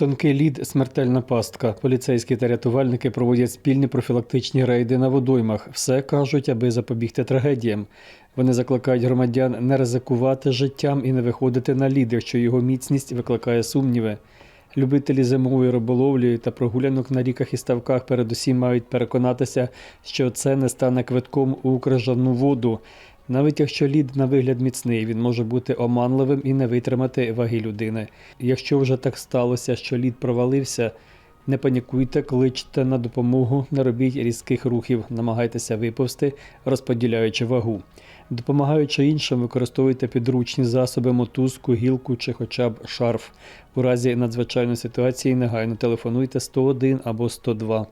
Тонкий лід смертельна пастка. Поліцейські та рятувальники проводять спільні профілактичні рейди на водоймах. Все кажуть, аби запобігти трагедіям. Вони закликають громадян не ризикувати життям і не виходити на лід, якщо його міцність викликає сумніви. Любителі зимової риболовлі та прогулянок на ріках і ставках передусім мають переконатися, що це не стане квитком у крижану воду. Навіть якщо лід на вигляд міцний, він може бути оманливим і не витримати ваги людини. Якщо вже так сталося, що лід провалився, не панікуйте, кличте на допомогу, не робіть різких рухів, намагайтеся виповзти, розподіляючи вагу. Допомагаючи іншим, використовуйте підручні засоби, мотузку, гілку чи хоча б шарф. У разі надзвичайної ситуації негайно телефонуйте 101 або 102.